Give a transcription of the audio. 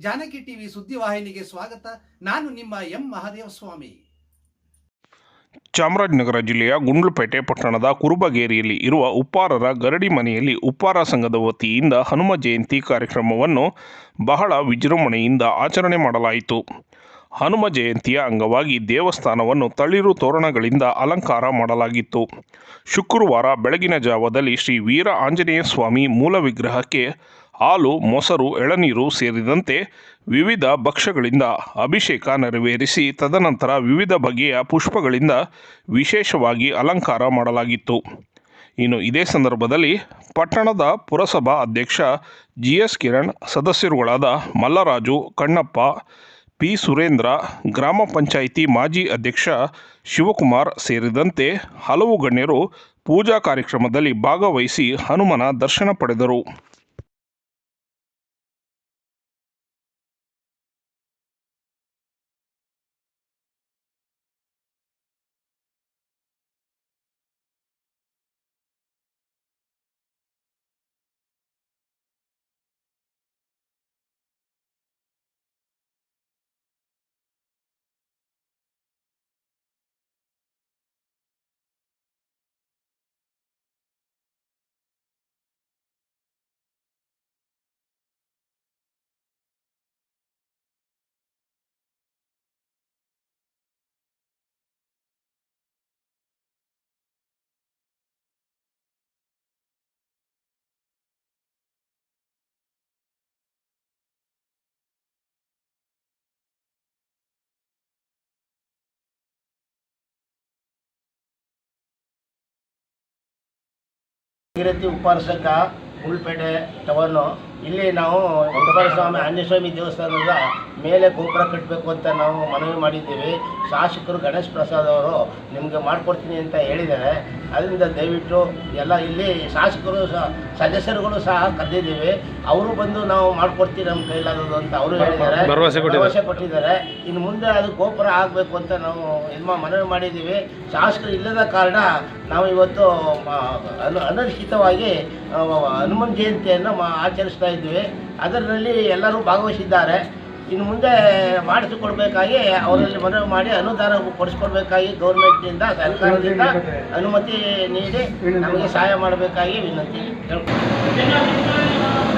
Janaki TV ಸುದ್ದಿವಾಹಿನಿಗೆ ಸ್ವಾಗತ. ನಾನು ನಿಮ್ಮ ಎಂ ಮಹಾದೇವ ಸ್ವಾಮಿ ಚಾಮರಾಜನಗರ ಜಿಲ್ಲೆಯ ಗುಂಡ್ಲುಪೇಟೆ ಪಟ್ಟಣದ ಕುರುಬಗೇರಿಯಲ್ಲಿ ಇರುವ ಉಪ್ಪಾರರ ಗರಡಿ ಮನೆಯಲ್ಲಿ ಉಪ್ಪಾರ ಸಂಘದ ವತಿಯಿಂದ ಹನುಮ ಜಯಂತಿ ಕಾರ್ಯಕ್ರಮವನ್ನು ಬಹಳ ವಿಜೃಂಭಣೆಯಿಂದ ಆಚರಣೆ ಮಾಡಲಾಯಿತು. ಹನುಮ ಜಯಂತಿಯ ಅಂಗವಾಗಿ ದೇವಸ್ಥಾನವನ್ನು ತಳಿರು ತೋರಣಗಳಿಂದ ಅಲಂಕಾರ ಮಾಡಲಾಗಿತ್ತು. ಶುಕ್ರವಾರ ಬೆಳಗಿನ ಜಾವದಲ್ಲಿ ಶ್ರೀ ವೀರ ಆಂಜನೇಯ ಸ್ವಾಮಿ ಮೂಲ ವಿಗ್ರಹಕ್ಕೆ ಹಾಲು, ಮೊಸರು, ಎಳನೀರು ಸೇರಿದಂತೆ ವಿವಿಧ ಭಕ್ಷ್ಯಗಳಿಂದ ಅಭಿಷೇಕ ನೆರವೇರಿಸಿ ತದನಂತರ ವಿವಿಧ ಬಗೆಯ ಪುಷ್ಪಗಳಿಂದ ವಿಶೇಷವಾಗಿ ಅಲಂಕಾರ ಮಾಡಲಾಗಿತ್ತು. ಇನ್ನು ಇದೇ ಸಂದರ್ಭದಲ್ಲಿ ಪಟ್ಟಣದ ಪುರಸಭಾ ಅಧ್ಯಕ್ಷ ಜಿ ಎಸ್ ಕಿರಣ್, ಸದಸ್ಯರುಗಳಾದ ಮಲ್ಲರಾಜು, ಕಣ್ಣಪ್ಪ, ಪಿ ಸುರೇಂದ್ರ, ಗ್ರಾಮ ಪಂಚಾಯಿತಿ ಮಾಜಿ ಅಧ್ಯಕ್ಷ ಶಿವಕುಮಾರ್ ಸೇರಿದಂತೆ ಹಲವು ಗಣ್ಯರು ಪೂಜಾ ಕಾರ್ಯಕ್ರಮದಲ್ಲಿ ಭಾಗವಹಿಸಿ ಹನುಮನ ದರ್ಶನ ಪಡೆದರು. ಈ ರೀತಿ ಉಪಾರಸಕ ಉಳ್ಪೇಟೆ ಟವರ್ನು ಇಲ್ಲಿ ನಾವು ಸ್ವಾಮಿ ಆಂಜನೇಯ ಸ್ವಾಮಿ ದೇವಸ್ಥಾನದ ಮೇಲೆ ಗೋಪುರ ಕಟ್ಟಬೇಕು ಅಂತ ನಾವು ಮನವಿ ಮಾಡಿದ್ದೀವಿ. ಶಾಸಕರು ಗಣೇಶ್ ಪ್ರಸಾದ್ ಅವರು ನಿಮಗೆ ಮಾಡಿಕೊಡ್ತೀನಿ ಅಂತ ಹೇಳಿದ್ದಾರೆ. ಅದರಿಂದ ದಯವಿಟ್ಟು ಎಲ್ಲ ಇಲ್ಲಿ ಶಾಸಕರು ಸಹ ಸದಸ್ಯರುಗಳು ಸಹ ಕರೆದಿದ್ದೀವಿ. ಅವರು ಬಂದು ನಾವು ಮಾಡಿಕೊಡ್ತೀವಿ ನಮ್ಮ ಕೈಲಾದದು ಅಂತ ಅವರು ಹೇಳಿದ್ದಾರೆ. ಭರವಸೆ ಕೊಟ್ಟಿದ್ದಾರೆ. ಇನ್ನು ಮುಂದೆ ಅದು ಗೋಪುರ ಆಗಬೇಕು ಅಂತ ನಾವು ಇದು ಮನವಿ ಮಾಡಿದ್ದೀವಿ. ಶಾಸಕರು ಇಲ್ಲದ ಕಾರಣ ನಾವು ಇವತ್ತು ಅನು ಅನರ್ಹಿತವಾಗಿ ಹನುಮನ್ ಜಯಂತಿಯನ್ನು ಮಾ ಆಚರಿಸ್ತಾ ಇದ್ವಿ. ಅದರಲ್ಲಿ ಎಲ್ಲರೂ ಭಾಗವಹಿಸಿದ್ದಾರೆ. ಇನ್ನು ಮುಂದೆ ಮಾಡಿಸಿಕೊಡ್ಬೇಕಾಗಿ ಅವರಲ್ಲಿ ಮನವಿ ಮಾಡಿ ಅನುದಾನ ಕೊಡಿಸ್ಕೊಡ್ಬೇಕಾಗಿ ಗೌರ್ಮೆಂಟ್ನಿಂದ, ಸರ್ಕಾರದಿಂದ ಅನುಮತಿ ನೀಡಿ ನಮಗೆ ಸಹಾಯ ಮಾಡಬೇಕಾಗಿ ವಿನಂತಿ ಕೇಳ್ಕೊಳ್ತೀನಿ